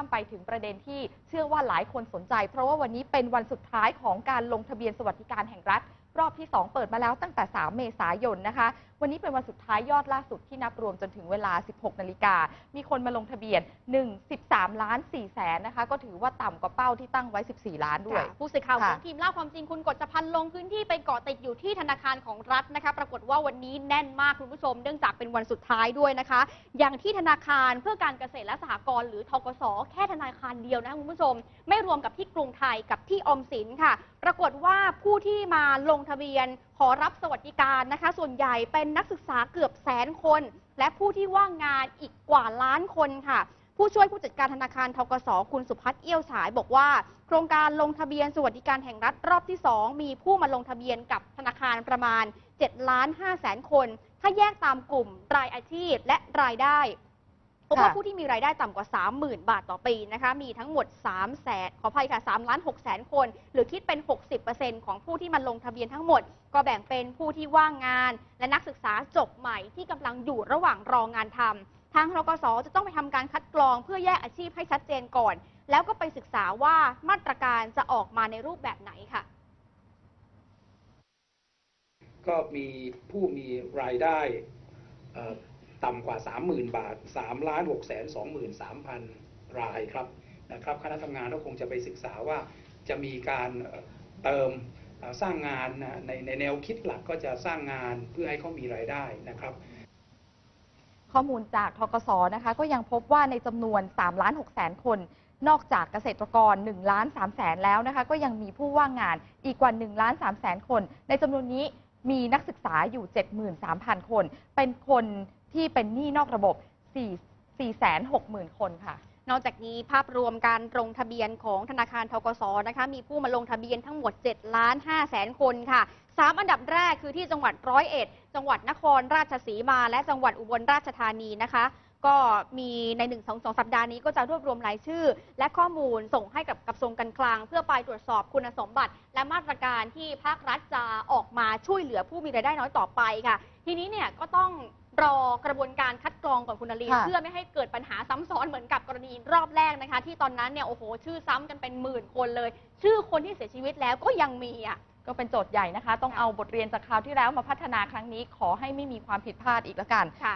ามไปถึงประเด็นที่เชื่อว่าหลายคนสนใจ เพราะว่าวันนี้เป็นวันสุดท้ายของการลงทะเบียนสวัสดิการแห่งรัฐ รอบที่ 2 เปิดมาแล้วตั้งแต่ 3 เมษายนนะคะ วันนี้เป็นวันสุดท้ายยอดล่าสุดที่นับรวมจนถึงเวลา 16 นาฬิกา มีคนมาลงทะเบียน 1 13 ล้าน4แสนนะคะ ก็ถือว่าต่ำกว่าเป้าที่ตั้งไว้ 14 ล้านด้วยค่ะผู้สื่อข่าวของค่ะทีมเล่าความจริงคุณกฎจพันธ์ลงพื้นที่ไปเกาะติดอยู่ที่ธนาคารของรัฐนะคะ ปรากฏว่าวันนี้แน่นมากคุณผู้ชม เนื่องจากเป็นวันสุดท้ายด้วยนะคะ อย่างที่ธนาคารเพื่อการเกษตรและสหกรณ์หรือทกสแค่ธนาคารเดียวนะคุณผู้ชม ไม่รวมกับที่กรุงไทยกับที่ออมสินค่ะ ปรากฏว่าผู้ที่มาลงทะเบียนขอรับสวัสดิการนะคะ ส่วนใหญ่เป็นนักศึกษาเกือบแสนคน และผู้ที่ว่างงานอีกกว่าล้านคนค่ะ ผู้ช่วยผู้จัดการธนาคารทกสคุณสุพัฒน์เอี้ยวฉาย บอกว่า โครงการลงทะเบียนสวัสดิการแห่งรัฐรอบที่ 2 มีผู้มาลงทะเบียนกับธนาคารประมาณ7ล้าน5แสนคน ถ้าแยกตามกลุ่ม รายอาชีพและรายได้ พบว่าค่ะผู้ที่มีรายได้ต่ำกว่า 30,000 บาทต่อปีนะคะมีทั้งหมด3แสนขออภัยค่ะ3ล้าน6แสนคน หรือคิดเป็น 60%ของผู้ที่มาลงทะเบียนทั้งหมด ก็แบ่งเป็นผู้ที่ว่างงาน และนักศึกษาจบใหม่ที่กำลังอยู่ระหว่างรองานทำทางทกสจะต้องไปทำการคัดกรองเพื่อแยกอาชีพให้ชัดเจนก่อน แล้วก็ไปศึกษาว่ามาตรการจะออกมาในรูปแบบไหนค่ะก็มีผู้มีรายได้เอ่อ ต่ำกว่า 30,000 บาท3ล้าน6แสน23,000 รายครับนะครับคณะทำงานก็คงจะไปศึกษาว่าจะมีการเติมสร้างงานในในแนวคิดหลักก็จะสร้างงานเพื่อให้เขามีรายได้นะครับ ข้อมูลจากทกสนะคะก็ยังพบว่าในจำนวน3ล้าน6แสนคน นอกจากเกษตรกร1ล้าน3แสนแล้วนะคะก็ยังมีผู้ว่างงานอีกกว่า1ล้าน3แสนคน ในจำนวนนี้มีนักศึกษาอยู่ 73,000 คน เป็นคน ที่เป็นหนี้นอกระบบ4 460,000 คนค่ะ นอกจากนี้ภาพรวมการลงทะเบียนของธนาคารทกสนะคะมีผู้มาลงทะเบียนทั้งหมด7ล้าน5แสนคนค่ะสามอันดับแรกคือที่จังหวัดร้อยเอ็ด จังหวัดนครราชสีมา และจังหวัดอุบลราชธานีนะคะ ก็มีใน1 2 2สัปดาห์นี้ก็จะรวบรวมรายชื่อ และข้อมูลส่งให้กับกระทรวงการคลัง เพื่อไปตรวจสอบคุณสมบัติ และมาตรการที่ภาครัฐจะออกมาช่วยเหลือผู้มีรายได้น้อยต่อไปค่ะ ทีนี้เนี่ยก็ต้อง รอกระบวนการคัดกรองก่อนคุณนลีนค่ะ เพื่อไม่ให้เกิดปัญหาซ้ำซ้อนเหมือนกับกรณีรอบแรกนะคะ ที่ตอนนั้นเนี่ยโอ้โห ชื่อซ้ำกันเป็นหมื่นคนเลย ชื่อคนที่เสียชีวิตแล้วก็ยังมีอะ ก็เป็นโจทย์ใหญ่นะคะ ต้องเอาบทเรียนจากคราวที่แล้วมาพัฒนาครั้งนี้ขอให้ไม่มีความผิดพลาดอีกแล้วกัน ค่ะ